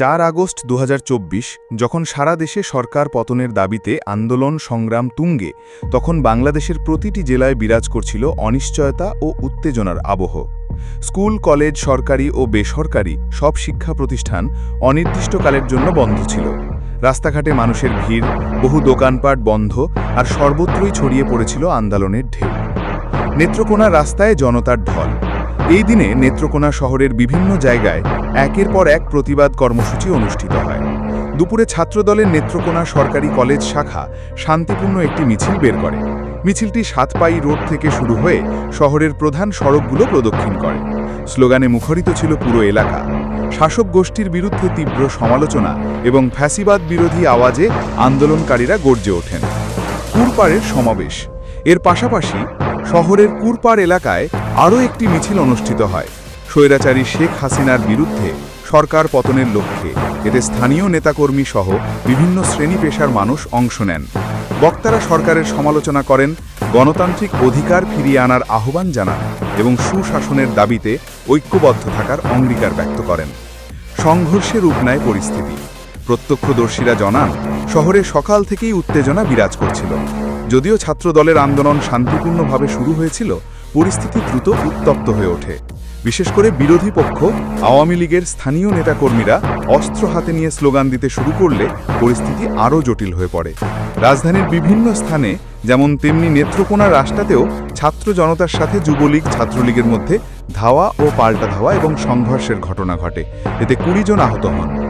চার আগস্ট দু হাজার চব্বিশ, যখন সারা দেশে সরকার পতনের দাবিতে আন্দোলন সংগ্রাম তুঙ্গে, তখন বাংলাদেশের প্রতিটি জেলায় বিরাজ করছিল অনিশ্চয়তা ও উত্তেজনার আবহ। স্কুল, কলেজ, সরকারি ও বেসরকারি সব শিক্ষা প্রতিষ্ঠান অনির্দিষ্টকালের জন্য বন্ধ ছিল। রাস্তাঘাটে মানুষের ভিড়, বহু দোকানপাট বন্ধ আর সর্বত্রই ছড়িয়ে পড়েছিল আন্দোলনের ঢেউ। নেত্রকোনা রাস্তায় জনতার ঢল। এই দিনে নেত্রকোনা শহরের বিভিন্ন জায়গায় একের পর এক প্রতিবাদ কর্মসূচি অনুষ্ঠিত হয়। দুপুরে ছাত্রদলের নেত্রকোনা সরকারি কলেজ শাখা শান্তিপূর্ণ একটি মিছিল বের করে। মিছিলটি সাতপাই রোড থেকে শুরু হয়ে শহরের প্রধান সড়কগুলো প্রদক্ষিণ করে। স্লোগানে মুখরিত ছিল পুরো এলাকা। শাসক গোষ্ঠীর বিরুদ্ধে তীব্র সমালোচনা এবং ফ্যাসিবাদ বিরোধী আওয়াজে আন্দোলনকারীরা গর্জে ওঠেন। কুরপাড়ের সমাবেশ। এর পাশাপাশি শহরের কুরপাড় এলাকায় আরও একটি মিছিল অনুষ্ঠিত হয়। স্বৈরাচারী শেখ হাসিনার বিরুদ্ধে সরকার পতনের লক্ষ্যে এতে স্থানীয় নেতাকর্মী সহ বিভিন্ন শ্রেণি পেশার মানুষ অংশ নেন। বক্তারা সরকারের সমালোচনা করেন, গণতান্ত্রিক অধিকার ফিরিয়ে আনার আহ্বান জানান এবং সুশাসনের দাবিতে ঐক্যবদ্ধ থাকার অঙ্গীকার ব্যক্ত করেন। সংঘর্ষে রূপ নেয় পরিস্থিতি। প্রত্যক্ষদর্শীরা জানান, শহরে সকাল থেকেই উত্তেজনা বিরাজ করছিল। যদিও ছাত্র দলের আন্দোলন শান্তিপূর্ণভাবে শুরু হয়েছিল, পরিস্থিতি দ্রুত উত্তপ্ত হয়ে ওঠে। বিশেষ করে বিরোধী পক্ষ, আওয়ামী লীগের স্থানীয় নেতাকর্মীরা অস্ত্র হাতে নিয়ে স্লোগান দিতে শুরু করলে পরিস্থিতি আরও জটিল হয়ে পড়ে। রাজধানীর বিভিন্ন স্থানে, যেমন তেমনি নেত্রকোনা রাস্তাতেও ছাত্র জনতার সাথে যুবলীগ ছাত্রলীগের মধ্যে ধাওয়া ও পাল্টা ধাওয়া এবং সংঘর্ষের ঘটনা ঘটে। এতে কুড়ি জন আহত হন।